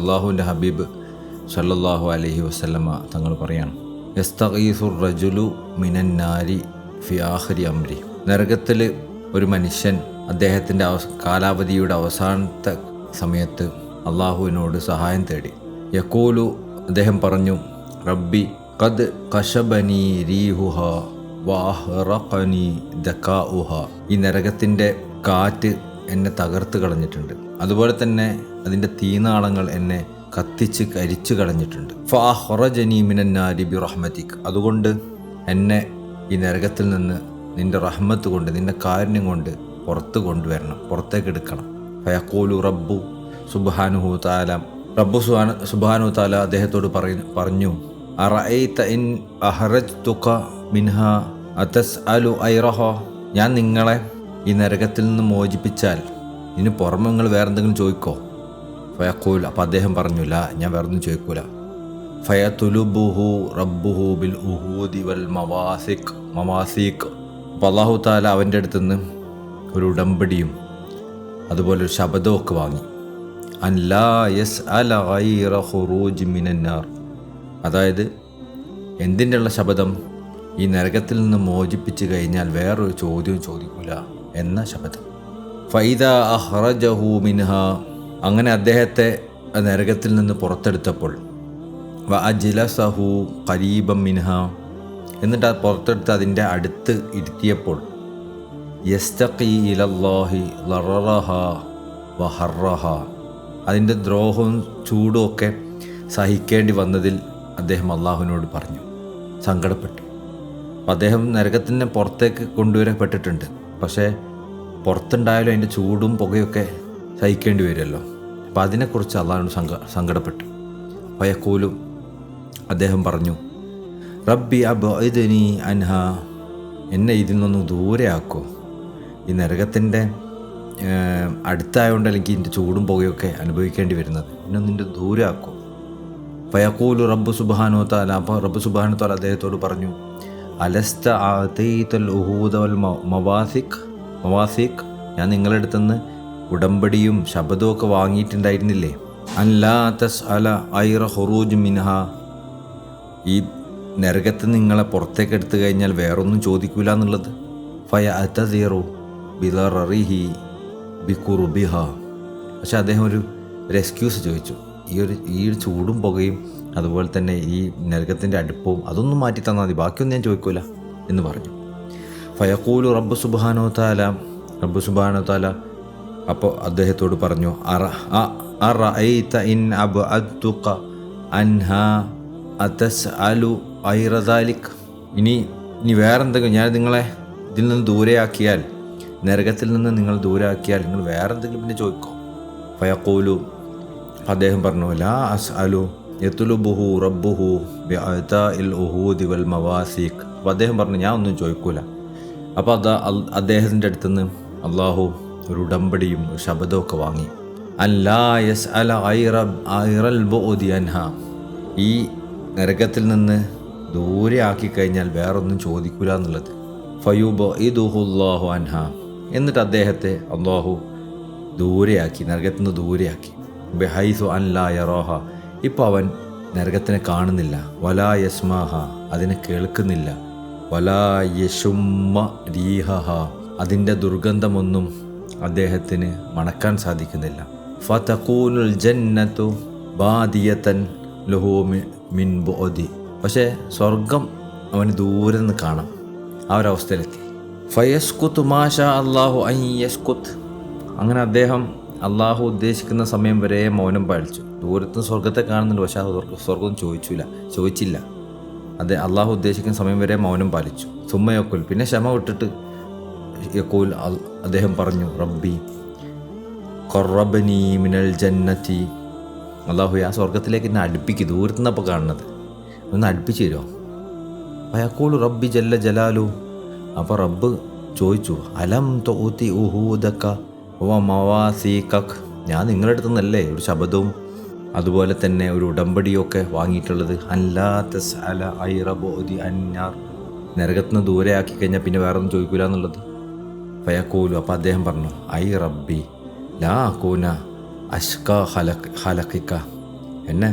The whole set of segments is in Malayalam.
അള്ളാഹുവിന്റെ ഹബീബ് സല്ലല്ലാഹു അലഹി വസല്ലമ തങ്ങൾ പറയാണ് എസ്തഖീസുർ റജുലു മിനന്നാരി ഫി ആഹരി അംരി. നരകത്തിൽ ഒരു മനുഷ്യൻ അദ്ദേഹത്തിന്റെ അവ കാലാവധിയുടെ അവസാനത്തെ സമയത്ത് അള്ളാഹുവിനോട് സഹായം തേടി. യക്കോലു അദ്ദേഹം പറഞ്ഞു റബ്ബി കദ് കശബനി റീഹുഹ വാഹറഖനി ദക്കാഉഹ ഈ നരകത്തിന്റെ കാറ്റ് എന്നെ തകർത്ത് കളഞ്ഞിട്ടുണ്ട്. അതുപോലെ തന്നെ അതിന്റെ തീനാളങ്ങൾ എന്നെ കത്തിച്ച് കരിച്ചു കളഞ്ഞിട്ടുണ്ട്. ഫാ ഫാഹറജനി മിനന്നാരി ബി റഹ്മത്തിക് അതുകൊണ്ട് എന്നെ ഈ നരകത്തിൽ നിന്ന് നിന്റെ റഹ്മത്ത് കൊണ്ട് നിന്റെ കാരുണ്യം കൊണ്ട് പുറത്ത് കൊണ്ടുവരണം പുറത്തേക്ക് എടുക്കണം. ഫയക്കോലു റബ്ബു സുബാനുഹു താല റബ്ബു സുഹാന സുബാനു താല അദ്ദേഹത്തോട് പറയ പറഞ്ഞു ഇൻ ഞാൻ നിങ്ങളെ ഈ നരകത്തിൽ നിന്ന് മോചിപ്പിച്ചാൽ ഇതിന് പുറമെ നിങ്ങൾ വേറെന്തെങ്കിലും ചോദിക്കോ? ഫയക്കൂൽ അപ്പം അദ്ദേഹം പറഞ്ഞില്ല ഞാൻ വേറൊന്നും ചോദിക്കൂല. ഫയതുലുബുഹു റബ്ബുഹു ബിൽ ഉഹൂദി വൽ മവാസിക് മവാസിഖ്. അപ്പോൾ അള്ളാഹു താല അവന്റെ അടുത്ത് നിന്ന് ഒരു ഉടമ്പടിയും അതുപോലെ ഒരു ശബദമൊക്കെ വാങ്ങി. അൻ ലാ യസ് അല മിനന്നാർ അതായത് എന്തിന്റെയുള്ള ശബദം? ഈ നരകത്തിൽ നിന്ന് മോചിപ്പിച്ച് കഴിഞ്ഞാൽ വേറൊരു ചോദ്യവും ചോദിക്കൂല എന്ന ശബദം. ഫൈദ അഹ്റജഹു മിൻഹ അങ്ങനെ അദ്ദേഹത്തെ നരകത്തിൽ നിന്ന് പുറത്തെടുത്തപ്പോൾ വ അജിലസഹു കരീബം മിൻഹ എന്നിട്ട് ആ പുറത്തെടുത്ത് അതിന്റെ അടുത്ത് ഇരുത്തിയപ്പോൾ യസ്തഖി ഇലല്ലാഹി വ വഹറഹ അതിന്റെ ദ്രോഹവും ചൂടും ഒക്കെ സഹിക്കേണ്ടി വന്നതിൽ അദ്ദേഹം അള്ളാഹുവിനോട് പറഞ്ഞു സങ്കടപ്പെട്ടു. അപ്പം അദ്ദേഹം നരകത്തിന്റെ പുറത്തേക്ക് കൊണ്ടുവരപ്പെട്ടിട്ടുണ്ട്. പക്ഷേ പുറത്തുണ്ടായാലും അതിന്റെ ചൂടും പുകയൊക്കെ സഹിക്കേണ്ടി വരുമല്ലോ. അപ്പം അതിനെക്കുറിച്ച് അള്ളാഹു സങ്ക സങ്കടപ്പെട്ടു. വയക്കൂലും അദ്ദേഹം പറഞ്ഞു റബ്ബി അബ്ദനി അൻഹ. എന്നെ ഇതിൽ നിന്നൊന്ന് ദൂരെയാക്കോ. ഈ നരകത്തിന്റെ അടുത്തായതുകൊണ്ട് എനിക്ക് ഇതിന്റെ ചൂടും പുകയൊക്കെ അനുഭവിക്കേണ്ടി വരുന്നത്. എന്നെ നിന്റെ ദൂരെയാക്കോ. വയക്കൂലു റബ്ബ് സുബാനോ താല അപ്പോൾ റബ്ബ് സുബാനോ താല അദ്ദേഹത്തോട് പറഞ്ഞു അലസ്ത ആതീതൽ ഉഹൂദ വൽ മവാസിഖ് മവാസിഖ് ഞാൻ നിങ്ങളുടെ അടുത്തുനിന്ന് ഉടമ്പടിയും ശബദവും ഒക്കെ വാങ്ങിയിട്ടുണ്ടായിരുന്നില്ലേ? അല്ലാ തസ് അല ഐറ ഹൊറൂജ് മിൻഹ. ഈ നരകത്ത് നിങ്ങളെ പുറത്തേക്ക് എടുത്തു കഴിഞ്ഞാൽ വേറൊന്നും ചോദിക്കൂല എന്നുള്ളത്. ഫയ അതീറു ബിലറിഹി ബിക്കുറുബിഹ പക്ഷെ അദ്ദേഹം ഒരു റെസ്ക്യൂസ് ചോദിച്ചു. ഈ ഒരു ഈ ചൂടും പുകയും അതുപോലെ തന്നെ ഈ നരകത്തിന്റെ അടുപ്പവും അതൊന്നും മാറ്റി തന്നാൽ മതി. ബാക്കിയൊന്നും ഞാൻ ചോദിക്കൂല എന്ന് പറഞ്ഞു. ഫയക്കൂലു റബ്ബു സുബാനോ താല റബ്ബു സുബാനോ താല അപ്പോൾ അദ്ദേഹത്തോട് പറഞ്ഞു അറ ഇൻ അബ്അദ്തുക ഇനി ഇനി വേറെന്തെങ്കിലും ഞാൻ നിങ്ങളെ ഇതിൽ നിന്ന് ദൂരെയാക്കിയാൽ നരകത്തിൽ നിന്ന് നിങ്ങൾ ദൂരെയാക്കിയാൽ നിങ്ങൾ വേറെന്തെങ്കിലും പിന്നെ ചോദിക്കോ. ഫയക്കൂലു അദ്ദേഹം പറഞ്ഞു ലാ അസ് അലു യത്തുലുബുഹു റബ്ബുഹു ഇൽ ഉഹൂദി വൽ മവാസീഖ്. അപ്പോൾ അദ്ദേഹം പറഞ്ഞു ഞാൻ ഒന്നും ചോദിക്കൂല. അപ്പോൾ അത് അദ്ദേഹത്തിന്റെ അടുത്തുനിന്ന് അള്ളാഹു ഒരു ഉടമ്പടിയും ഒരു ശബ്ദമൊക്കെ വാങ്ങി. അല്ലാ യസ് അല ഐറ ഐറൽ ബോദി അൻഹ. ഈ നരകത്തിൽ നിന്ന് ദൂരെ ആക്കി കഴിഞ്ഞാൽ വേറൊന്നും ചോദിക്കൂല എന്നുള്ളത്. ഫയൂബ് ഇദുഹുല്ലാഹു അൻഹ. എന്നിട്ട് അദ്ദേഹത്തെ അള്ളാഹു ദൂരെയാക്കി നരകത്തിൽ നിന്ന് ദൂരെയാക്കി. ബെഹൈസു അൻലാ യറോഹ. ഇപ്പോൾ അവൻ നരകത്തിനെ കാണുന്നില്ല. വലാ യസ്മാഹ. അതിനെ കേൾക്കുന്നില്ല. വലാ യശുമ്മ രീഹ അതിന്റെ ദുർഗന്ധമൊന്നും അദ്ദേഹത്തിന് മണക്കാൻ സാധിക്കുന്നില്ല. ഫതഖൂനുൽ ജന്നത്തു ബാദിയത്തൻ ലഹു മിൻ ബോധി പക്ഷേ സ്വർഗം അവന് ദൂരെ നിന്ന് കാണാം. ആ ഒരവസ്ഥയിലെത്തി ഫയസ്കുത്ത് മാഷ അള്ളാഹു ഐ യസ്കുത്ത് അങ്ങനെ അദ്ദേഹം അള്ളാഹു ഉദ്ദേശിക്കുന്ന സമയം വരെ മൗനം പാലിച്ചു. ദൂരത്ത് സ്വർഗത്തെ കാണുന്നുണ്ട്. പക്ഷേ സ്വർഗം ചോദിച്ചില്ല ചോദിച്ചില്ല. അതെ അള്ളാഹു ഉദ്ദേശിക്കുന്ന സമയം വരെ മൗനം പാലിച്ചു. സുമ്മയൊക്കെ പിന്നെ ക്ഷമ വിട്ടിട്ട് യക്കൂൽ അദ്ദേഹം പറഞ്ഞു റബ്ബി കൊറബനി മിനൽ ജന്നത്തി. അള്ളാഹു ആ സ്വർഗത്തിലേക്ക് എന്നെ അടുപ്പിക്കും ദൂരത്തു നിന്നപ്പോൾ കാണുന്നത്. ഒന്ന് അടുപ്പിച്ച് തരുമോ അയാക്കോൾ റബ്ബി ജല്ല ജലാലു. അപ്പോൾ റബ്ബ് ചോദിച്ചു അലം തോത്തി ഉഹൂദക്ക വ കഖ് ഞാൻ നിങ്ങളുടെ അടുത്ത് നിന്നല്ലേ ഒരു ശബ്ദവും അതുപോലെ തന്നെ ഒരു ഉടമ്പടിയൊക്കെ വാങ്ങിയിട്ടുള്ളത്. അല്ലാത്ത അല ഐറബോധി അന്നാർ നരകത്തിന് ദൂരെ ആക്കി കഴിഞ്ഞാൽ പിന്നെ വേറൊന്നും ചോദിക്കൂല എന്നുള്ളത് ഫയക്കൂലു അപ്പോൾ അദ്ദേഹം പറഞ്ഞു ഐ റബ്ബി ലാ കൂന അഷ്ക ഹലക് ഹലക്കിക്ക എന്നെ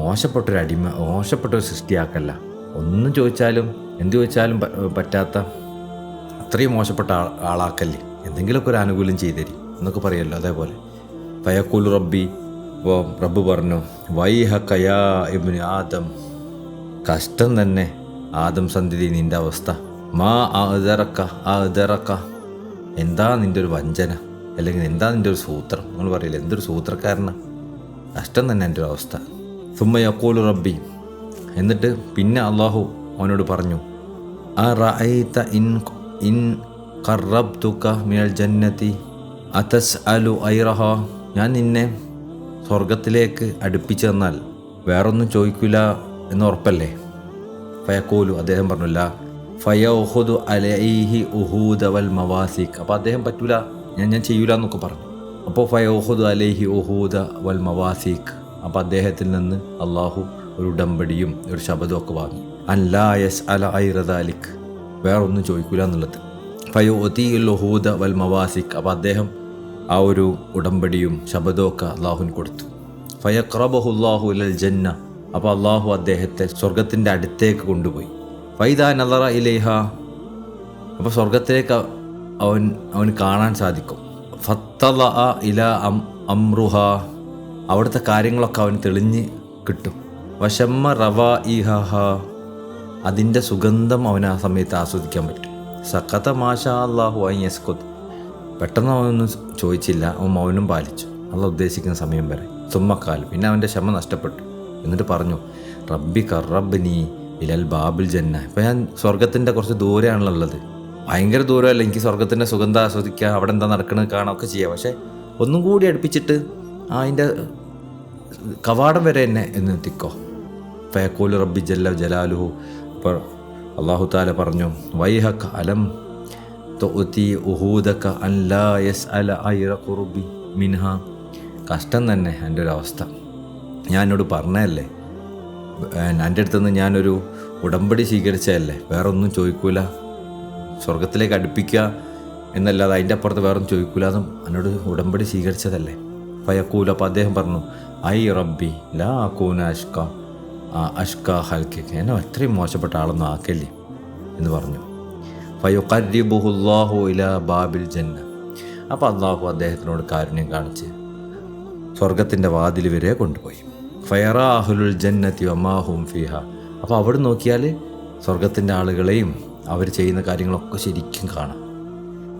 മോശപ്പെട്ടൊരു അടിമ മോശപ്പെട്ടൊരു സൃഷ്ടിയാക്കല്ല. ഒന്നും ചോദിച്ചാലും എന്ത് ചോദിച്ചാലും പറ്റാത്ത അത്രയും മോശപ്പെട്ട ആൾ ആളാക്കല്ലേ. എന്തെങ്കിലുമൊക്കെ ഒരു ആനുകൂല്യം ചെയ്തു തരും എന്നൊക്കെ പറയുമല്ലോ അതേപോലെ. ഫയക്കൂൽ റബ്ബി ഓ റബ്ബ് പറഞ്ഞു വൈഹ കയാ ഇബിന് ആദം കഷ്ടം തന്നെ ആദം സന്ധിതി നിന്റെ അവസ്ഥ മാ ആ ഇതറക്ക ആ ആദറക്ക എന്താ നിന്റെ ഒരു വഞ്ചന? അല്ലെങ്കിൽ എന്താ നിന്റെ ഒരു സൂത്രം? നിങ്ങൾ പറയില്ല എന്തൊരു സൂത്രക്കാരനാണ് കഷ്ടം തന്നെ എന്റെ ഒരു അവസ്ഥ. സുമ്മ യക്കോലു റബ്ബി എന്നിട്ട് പിന്നെ അള്ളാഹു അവനോട് പറഞ്ഞു ആ റഅയ്ത ഇൻ ഇൻ കറബ്തുക മിനൽ ജന്നതി അതസ് അലു ഐറഹ? ഞാൻ നിന്നെ സ്വർഗത്തിലേക്ക് അടുപ്പിച്ചു തന്നാൽ വേറൊന്നും ചോദിക്കില്ല എന്ന് ഉറപ്പല്ലേ? ഫയക്കോലു അദ്ദേഹം പറഞ്ഞില്ല ഫയഹുദു അലൈഹി ഉഹൂദവൽ മവാസിക്. അപ്പോൾ അദ്ദേഹം പറ്റൂല. ഞാൻ ഞാൻ ചെയ്യൂല എന്നൊക്കെ പറഞ്ഞു. അപ്പോൾ ഫയോഹുദ് അലൈഹി ഉഹൂദ വൽ മവാസിക്. അപ്പോൾ അദ്ദേഹത്തിൽ നിന്ന് അള്ളാഹു ഒരു ഉടമ്പടിയും ഒരു ശബദവും ഒക്കെ വാങ്ങി. അല്ലായസ് അല ഐറദാലിക് വേറൊന്നും ചോദിക്കൂല എന്നുള്ളത് ഫയോ ഫയോതീൽ ഉഹൂദ വൽ മവാസിക്. അപ്പോൾ അദ്ദേഹം ആ ഒരു ഉടമ്പടിയും ശബദവും ഒക്കെ അള്ളാഹുവിന് കൊടുത്തു. ഫയക്രബഹുല്ലാഹു ലൽ ജന്ന. അപ്പോൾ അള്ളാഹു അദ്ദേഹത്തെ സ്വർഗത്തിന്റെ അടുത്തേക്ക് കൊണ്ടുപോയി. ഫൈദ നലറ ഇലേഹ. അപ്പോൾ സ്വർഗത്തിലേക്ക് അവൻ അവന് കാണാൻ സാധിക്കും. ഫത്തല ഇല അം അമ്രുഹ അവിടുത്തെ കാര്യങ്ങളൊക്കെ അവന് തെളിഞ്ഞ് കിട്ടും. വശമ്മ റവ ഇഹ അതിന്റെ സുഗന്ധം അവന് ആ സമയത്ത് ആസ്വദിക്കാൻ പറ്റും. സക്കത്ത മാഷാ അള്ളാഹു ഐ പെട്ടെന്ന് അവനൊന്നും ചോദിച്ചില്ല. അവൻ മൗനം പാലിച്ചു. അല്ല ഉദ്ദേശിക്കുന്ന സമയം വരെ. സുമ്മക്കാൽ പിന്നെ അവന്റെ ക്ഷമ നഷ്ടപ്പെട്ടു. എന്നിട്ട് പറഞ്ഞു റബ്ബി കറബ് നീ ഇലൽ ബാബിൽ ജന്ന. ഇപ്പം ഞാൻ സ്വർഗത്തിന്റെ കുറച്ച് ദൂരെയാണല്ലോ ഉള്ളത്. ഭയങ്കര ദൂരമല്ല? എനിക്ക് സ്വർഗത്തിന്റെ സുഗന്ധം ആസ്വദിക്കുക അവിടെ എന്താ നടക്കുന്നത് കാണുകയൊക്കെ ചെയ്യാം. പക്ഷേ ഒന്നും കൂടി അടുപ്പിച്ചിട്ട് അതിന്റെ കവാടം വരെ എന്നെ എന്ന് എത്തിക്കോ. ഫയക്കോൽ റബ്ബി ജല്ല ജലാലുഹു. അപ്പോൾ അള്ളാഹു താല പറഞ്ഞു വൈഹക്ക അലം തൊത്തി ഉഹൂദക്ക അല്ലാ യസ് അല ഐറ കുറുബി മിൻഹ. കഷ്ടം തന്നെ എന്റെ ഒരു അവസ്ഥ. ഞാൻ പറഞ്ഞതല്ലേ എന്റെ അടുത്തുനിന്ന് ഞാനൊരു ഉടമ്പടി സ്വീകരിച്ചതല്ലേ? വേറെ ഒന്നും ചോദിക്കൂല. സ്വർഗത്തിലേക്ക് അടുപ്പിക്കുക എന്നല്ലാതെ അതിന്റെ അപ്പുറത്ത് വേറെ ഒന്നും ചോദിക്കൂല. അതും എന്നോട് ഉടമ്പടി സ്വീകരിച്ചതല്ലേ? ഫയക്കൂല. അപ്പോൾ അദ്ദേഹം പറഞ്ഞു ഐ റബ്ബി ലാ കൂന അഷ്ക ആ അഷ്ക ഹൽക്കിക്ക് എന്നെ അത്രയും മോശപ്പെട്ട ആളൊന്നും ആക്കല്ലേ എന്ന് പറഞ്ഞു. ഫയുഖരിബുഹുല്ലാഹു ഇല ബാബിൽ ജന്ന. അപ്പോൾ അള്ളാഹു അദ്ദേഹത്തിനോട് കാരുണ്യം കാണിച്ച് സ്വർഗത്തിന്റെ വാതിൽ വരെ കൊണ്ടുപോയി. ഫയറാഹുലുൽ ജന്നത്തി വമാഹും ഫിഹ. അപ്പോൾ അവിടെ നോക്കിയാൽ സ്വർഗത്തിന്റെ ആളുകളെയും അവർ ചെയ്യുന്ന കാര്യങ്ങളൊക്കെ ശരിക്കും കാണാം.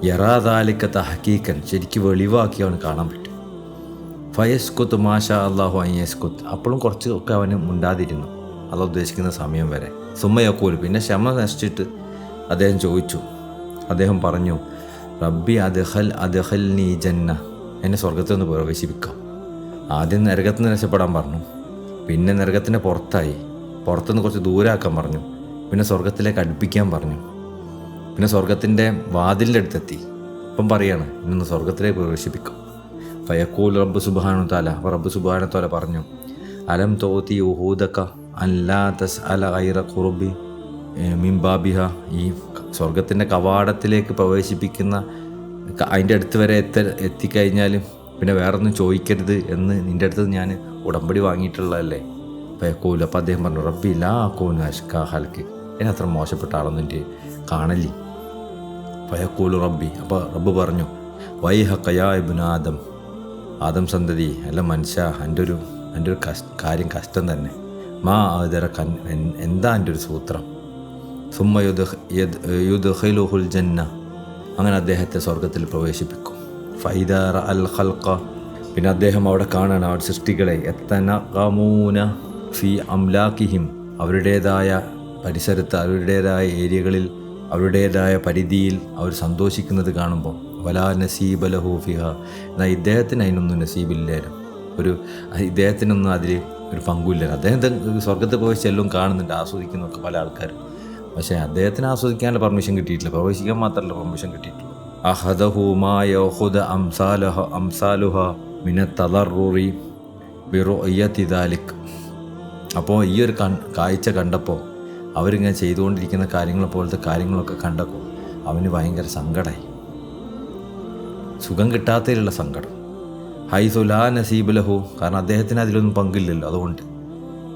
യറാദാലിക്ക തഹക്കീക്കൻ ശരിക്കും വെളിവാക്കി അവന് കാണാൻ പറ്റും. ഫയസ്കുത്ത് മാഷാ അള്ളാഹു അയ്യസ്കുത്ത് അപ്പോഴും കുറച്ച് ഒക്കെ അവന് മുണ്ടാതിരുന്നു. അത് ഉദ്ദേശിക്കുന്ന സമയം വരെ. സുമ്മയൊക്കൂൽ പിന്നെ ക്ഷമ നശിച്ചിട്ട് അദ്ദേഹം ചോദിച്ചു. അദ്ദേഹം പറഞ്ഞു റബ്ബി അദ്ഹൽ അദ്ഹൽ നീ ജന്ന. എന്നെ സ്വർഗത്തിൽ നിന്ന് പ്രവേശിപ്പിക്കാം. ആദ്യം നരകത്തിൽ നിന്ന് രക്ഷപ്പെടാൻ പറഞ്ഞു. പിന്നെ നരകത്തിന്റെ പുറത്തായി. പുറത്തുനിന്ന് കുറച്ച് ദൂരാക്കാൻ പറഞ്ഞു. പിന്നെ സ്വർഗത്തിലേക്ക് അടുപ്പിക്കാൻ പറഞ്ഞു. പിന്നെ സ്വർഗത്തിന്റെ വാതിലിന്റെ അടുത്തെത്തി. ഇപ്പം പറയാണ് ഇന്നൊന്ന് സ്വർഗത്തിലേക്ക് പ്രവേശിപ്പിക്കും. ഫയക്കൂൽ റബ്ബ് സുബാനു താല അപ്പോൾ റബ്ബ് സുബാനു താല പറഞ്ഞു അലം തോത്തി ഊഹൂദക്ക അല്ലാ തസ് അല ഐറ കുറുബി മിംബാബിഹ ഈ സ്വർഗത്തിന്റെ കവാടത്തിലേക്ക് പ്രവേശിപ്പിക്കുന്ന അതിന്റെ അടുത്ത് വരെ എത്ത എത്തിക്കഴിഞ്ഞാലും പിന്നെ വേറൊന്നും ചോദിക്കരുത് എന്ന് നിന്റെ അടുത്ത് ഞാൻ ഉടമ്പടി വാങ്ങിയിട്ടുള്ളതല്ലേ? ഫയക്കൂൽ അപ്പോൾ അദ്ദേഹം പറഞ്ഞു റബ്ബി ലാ അക്കൂൻ അഷ്ക ഹൽക്ക് എന്നെ അത്ര മോശപ്പെട്ട ആളൊന്നും എന്റെ കാണലി ഫയക്കൂലു റബ്ബി. അപ്പോൾ റബ്ബ് പറഞ്ഞു വൈഹ കയാ ഇബുൻ ആദം. ആദം സന്തതി അല്ല മനുഷ്യ എന്റെ ഒരു എന്റെ ഒരു കഷ് കാര്യം കഷ്ടം തന്നെ. മാ ആദര കൻ എന്താ എന്റെ ഒരു സൂത്രം? സുമ്മ യുദ്ഹുൽ ജന്ന. അങ്ങനെ അദ്ദേഹത്തെ സ്വർഗത്തിൽ പ്രവേശിപ്പിക്കും. ഫൈദാറ പിന്നെ അദ്ദേഹം അവിടെ കാണാൻ അവിടെ സൃഷ്ടികളെ. എത്തന കമൂന ഫി അംലാക്കിഹിം അവരുടേതായ പരിസരത്ത് അവരുടേതായ ഏരിയകളിൽ അവരുടേതായ പരിധിയിൽ അവർ സന്തോഷിക്കുന്നത് കാണുമ്പോൾ. വലാ നസീബ ലഹൂഫിഹ എന്നാൽ ഇദ്ദേഹത്തിന് അതിനൊന്നും നസീബില്ലായിരുന്നു. ഒരു ഇദ്ദേഹത്തിനൊന്നും അതിൽ ഒരു പങ്കുമില്ല അദ്ദേഹം സ്വർഗത്ത് പോയി ചെല്ലും കാണുന്നുണ്ട് ആസ്വദിക്കുന്നൊക്കെ പല ആൾക്കാരും. പക്ഷേ അദ്ദേഹത്തിന് ആസ്വദിക്കാനുള്ള പെർമിഷൻ കിട്ടിയിട്ടില്ല. പ്രവേശിക്കാൻ മാത്രമല്ല പെർമിഷൻ അപ്പോൾ ഈ ഒരു കാഴ്ച കണ്ടപ്പോൾ അവരിങ്ങനെ ചെയ്തുകൊണ്ടിരിക്കുന്ന കാര്യങ്ങളെ പോലത്തെ കാര്യങ്ങളൊക്കെ കണ്ടപ്പോൾ അവന് ഭയങ്കര സങ്കടമായി സുഖം കിട്ടാത്തതിലുള്ള സങ്കടം. ഹൈസുലാ നസീബ് ലഹു കാരണം അദ്ദേഹത്തിന് അതിലൊന്നും പങ്കില്ലല്ലോ അതുകൊണ്ട്.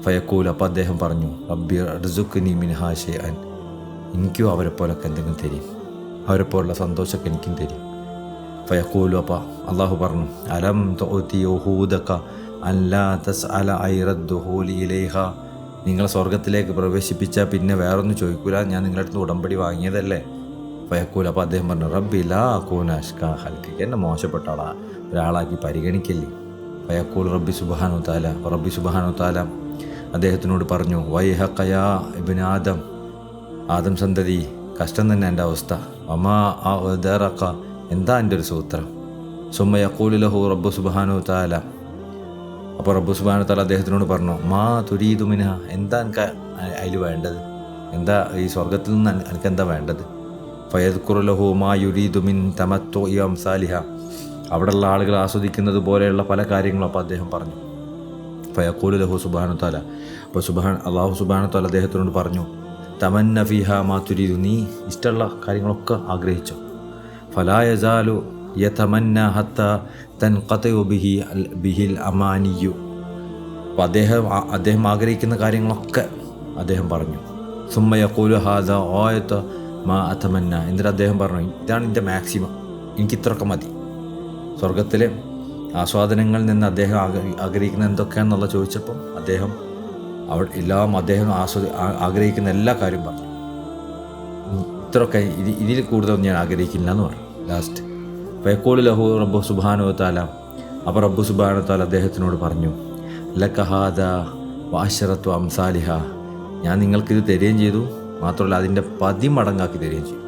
ഫയക്കൂൽ അപ്പോൾ അദ്ദേഹം പറഞ്ഞു റബ്ബി റിസുക്ക് നീ മിൻഹാഷെ അൻ. എനിക്കും അവരെ പോലൊക്കെ എന്തെങ്കിലും തരും. അവരെ പോലുള്ള സന്തോഷമൊക്കെ എനിക്കും തരും. ഫയക്കൂലു അപ്പ അള്ളാഹു പറഞ്ഞു അലം തോത്തിയൂദക്ക അല്ലാ അല ഐറദ്ദുഹൂലിയിലേഹ നിങ്ങളെ സ്വർഗത്തിലേക്ക് പ്രവേശിപ്പിച്ചാൽ പിന്നെ വേറൊന്നും ചോദിക്കൂല ഞാൻ നിങ്ങളുടെ അടുത്ത് ഉടമ്പടി വാങ്ങിയതല്ലേ? ഫയക്കൂല അപ്പോൾ അദ്ദേഹം പറഞ്ഞു റബ്ബി ലാ ഹൽക്കിക്ക് എന്നെ മോശപ്പെട്ട ആളാ ഒരാളാക്കി പരിഗണിക്കില്ലേ? ഫയക്കൂൽ റബ്ബി സുബാനു താല റബ്ബി സുബാനു താല അദ്ദേഹത്തിനോട് പറഞ്ഞു വൈഹക്കയാ ഇബിൻ ആദം ആദം സന്തതി കഷ്ടം തന്നെ എന്റെ അവസ്ഥ. അമാ എന്താ എന്റെ ഒരു സൂത്രം? സുമ്മ യക്കൂലു ലഹു റബ്ബു സുബാനു താല അപ്പോൾ റബ്ബു സുബാനു താല അദ്ദേഹത്തിനോട് പറഞ്ഞു മാ തുരീതുമിന എന്താ എനിക്ക് അതിൽ വേണ്ടത്? എന്താ ഈ സ്വർഗത്തിൽ നിന്ന് എനിക്ക് എന്താ വേണ്ടത്? ഫയദ്ഖുറുലഹു മാ യുരീദു മിൻ തമത്തോ ഈ അംസാലിഹ അവിടെയുള്ള ആളുകൾ ആസ്വദിക്കുന്നത് പോലെയുള്ള പല കാര്യങ്ങളും അപ്പോൾ അദ്ദേഹം പറഞ്ഞു. ഫയക്കൂലു ലഹു സുബാനു താല അപ്പോൾ സുബാൻ അള്ളാഹു സുബാനു താല അദ്ദേഹത്തിനോട് പറഞ്ഞു തമന്ന ഫിഹ മാ തുരീദു. നീ ഇഷ്ടമുള്ള കാര്യങ്ങളൊക്കെ ആഗ്രഹിച്ചോ. ഫലായസാലു യതമന്ന ഹത്ത തൻ കഥയോ ബിഹി അൽ ബിഹിൽ അമാനിയു. അപ്പോൾ അദ്ദേഹം അദ്ദേഹം ആഗ്രഹിക്കുന്ന കാര്യങ്ങളൊക്കെ അദ്ദേഹം പറഞ്ഞു. സുമ്മയ കോലു ഹാദ ഓയത്ത മാ അഥമന്ന എന്നിട്ട് അദ്ദേഹം പറഞ്ഞു ഇതാണ് എന്റെ മാക്സിമം. എനിക്ക് ഇത്രയൊക്കെ മതി. സ്വർഗത്തിലെ ആസ്വാദനങ്ങളിൽ നിന്ന് അദ്ദേഹം ആഗ്ര- ആഗ്രഹിക്കുന്ന എന്തൊക്കെയാണെന്നുള്ള ചോദിച്ചപ്പോൾ അദ്ദേഹം അവ എല്ലാം അദ്ദേഹം ആസ്വദി ആഗ്രഹിക്കുന്ന എല്ലാ കാര്യവും പറഞ്ഞു. ഇത്രയൊക്കെ ഇത് ഇതിൽ കൂടുതലൊന്നും ഞാൻ ആഗ്രഹിക്കില്ല എന്ന് പറഞ്ഞു. ലാസ്റ്റ് ഫയക്കോളി ലഹു റബ്ബു സുബാനോ താല അപ്പോൾ റബ്ബു സുബാനോ താല അദ്ദേഹത്തിനോട് പറഞ്ഞു ലക്കഹാദ വാശറത്വ അംസാലിഹ. ഞാൻ നിങ്ങൾക്കിത് തരികയും ചെയ്തു. മാത്രമല്ല അതിന്റെ പതിമടങ്ങാക്കി തരികയും ചെയ്തു.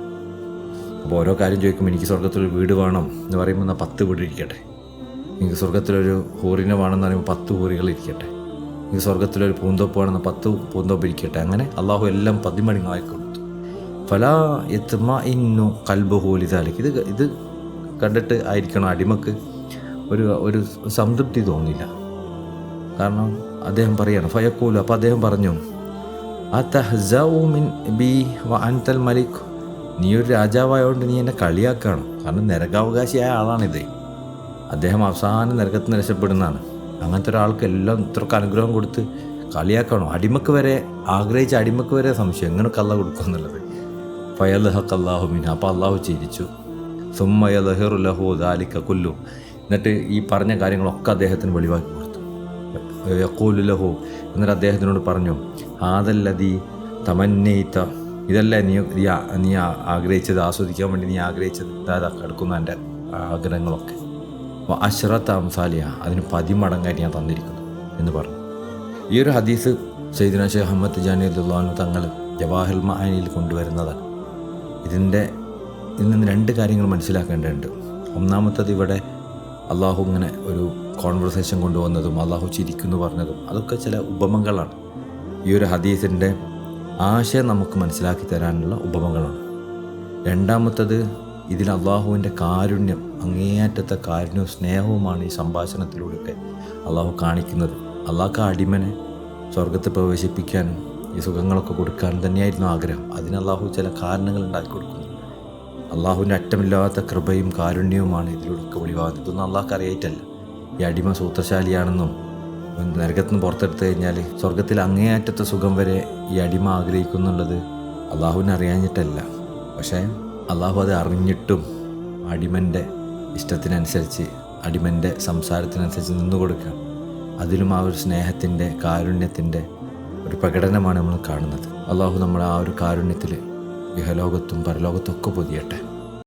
അപ്പോൾ ഓരോ കാര്യം ചോദിക്കുമ്പോൾ എനിക്ക് സ്വർഗത്തിലൊരു വീട് വേണം എന്ന് പറയുമ്പോൾ എന്നാൽ പത്ത് വീട് ഇരിക്കട്ടെ. എനിക്ക് സ്വർഗത്തിലൊരു ഹൂറിനെ എന്ന് പറയുമ്പോൾ പത്ത് ഹൂറികൾ ഇരിക്കട്ടെ. എനിക്ക് സ്വർഗത്തിലൊരു പൂന്തോപ്പാണെന്ന് പത്ത് പൂന്തോപ്പ് ഇരിക്കട്ടെ. അങ്ങനെ അള്ളാഹു എല്ലാം പതിമടങ്ങായി കൊടുത്തു. ഫലാ എത്തുമ ഇന്നു കൽബഹൂലിതാലേക്ക് ഇത് ഇത് കണ്ടിട്ട് ആയിരിക്കണം അടിമക്ക് ഒരു ഒരു സംതൃപ്തി തോന്നില്ല. കാരണം അദ്ദേഹം പറയാണ് ഫയക്കൂല അപ്പോൾ അദ്ദേഹം പറഞ്ഞു "അതഹ്സഉ മിൻ ബി അൻതൽ മലിക്. നീ ഒരു രാജാവായതുകൊണ്ട് നീ എന്നെ കളിയാക്കുകയാണ് കാരണം നരകാവകാശിയായ ആളാണിത്. അദ്ദേഹം അവസാനം നരകത്തിൽ നിന്ന് രക്ഷപ്പെടുന്നതാണ്. അങ്ങനത്തെ ഒരാൾക്ക് എല്ലാം ഇത്രക്ക് അനുഗ്രഹം കൊടുത്ത് കളിയാക്കണം? അടിമക്ക് വരെ ആഗ്രഹിച്ച അടിമക്ക് വരെ സംശയം. എങ്ങനെ കള്ള കൊടുക്കും എന്നുള്ളത്? ഫയലഹക്ക് അള്ളാഹു മിന അപ്പോൾ അള്ളാഹു ചിരിച്ചു സുമ്മയ ലഹറു ലഹു ദാലിക്ക കൊല്ലു. എന്നിട്ട് ഈ പറഞ്ഞ കാര്യങ്ങളൊക്കെ അദ്ദേഹത്തിന് വെളിവാക്കി കൊടുത്തു. യക്കോലു ലഹു. എന്നിട്ട് അദ്ദേഹത്തിനോട് പറഞ്ഞു ആദല്ലതി തമന്നയിത്ത ഇതല്ലേ നീ നീ ആഗ്രഹിച്ചത് ആസ്വദിക്കാൻ വേണ്ടി നീ ആഗ്രഹിച്ചത്. ഇതാ കിടക്കുന്ന എന്റെ ആഗ്രഹങ്ങളൊക്കെ. അഷ്റത്ത് അംസാലിയ അതിന് പതിമടങ്ങായിട്ട് ഞാൻ തന്നിരിക്കുന്നു എന്ന് പറഞ്ഞു. ഈ ഒരു ഹദീസ് സൈദിന ഷെയ്ഖ് അഹമ്മദ് ജാനി അബ്ദുല്ലാനു തങ്ങൾ ജവാഹൽ മഹാനിയിൽ കൊണ്ടുവരുന്നതാണ്. ഇതിന്റെ ഇതിൽ നിന്ന് രണ്ട് കാര്യങ്ങൾ മനസ്സിലാക്കേണ്ടതുണ്ട്. ഒന്നാമത്തത് ഇവിടെ അള്ളാഹു ഇങ്ങനെ ഒരു കോൺവെർസേഷൻ കൊണ്ടുവന്നതും അള്ളാഹു ചിരിക്കുന്നു പറഞ്ഞതും അതൊക്കെ ചില ഉപമങ്ങളാണ് ഈ ഒരു ഹദീസിന്റെ ആശയം നമുക്ക് മനസ്സിലാക്കി തരാനുള്ള ഉപമങ്ങളാണ് രണ്ടാമത്തത് ഇതിൽ അള്ളാഹുവിന്റെ കാരുണ്യം അങ്ങേയറ്റത്തെ കാരുണ്യവും സ്നേഹവുമാണ് ഈ സംഭാഷണത്തിലൂടെയൊക്കെ അള്ളാഹു കാണിക്കുന്നത്. അള്ളാഹ്ക്ക് അടിമനെ സ്വർഗത്തിൽ പ്രവേശിപ്പിക്കാനും ഈ സുഖങ്ങളൊക്കെ കൊടുക്കാനും തന്നെയായിരുന്നു ആഗ്രഹം. അതിന് അള്ളാഹു ചില കാരണങ്ങൾ ഉണ്ടാക്കി കൊടുക്കുന്നു. അള്ളാഹുവിന്റെ അറ്റമില്ലാത്ത കൃപയും കാരുണ്യവുമാണ് ഇതിലൂടെയൊക്കെ വെളിവാകുന്നത്. ഇതൊന്നും അള്ളാഹ്ക്ക് അറിയായിട്ടല്ല. ഈ അടിമ സൂത്രശാലിയാണെന്നും നരകത്തിൽ നിന്ന് പുറത്തെടുത്തു കഴിഞ്ഞാൽ സ്വർഗത്തിൽ അങ്ങേയറ്റത്തെ സുഖം വരെ ഈ അടിമ ആഗ്രഹിക്കുന്നുള്ളത് അള്ളാഹുവിനെ അറിയാഞ്ഞിട്ടല്ല. പക്ഷേ അള്ളാഹു അത് അറിഞ്ഞിട്ടും അടിമന്റെ ഇഷ്ടത്തിനനുസരിച്ച് അടിമന്റെ സംസാരത്തിനനുസരിച്ച് നിന്നു കൊടുക്കുക. അതിലും ആ ഒരു സ്നേഹത്തിന്റെ കാരുണ്യത്തിന്റെ ഒരു പ്രകടനമാണ് നമ്മൾ കാണുന്നത്. അള്ളാഹു നമ്മളെ ആ ഒരു കാരുണ്യത്തിൽ ഇഹലോകത്തും പരലോകത്തും ഒക്കെ പൊതിയട്ടെ.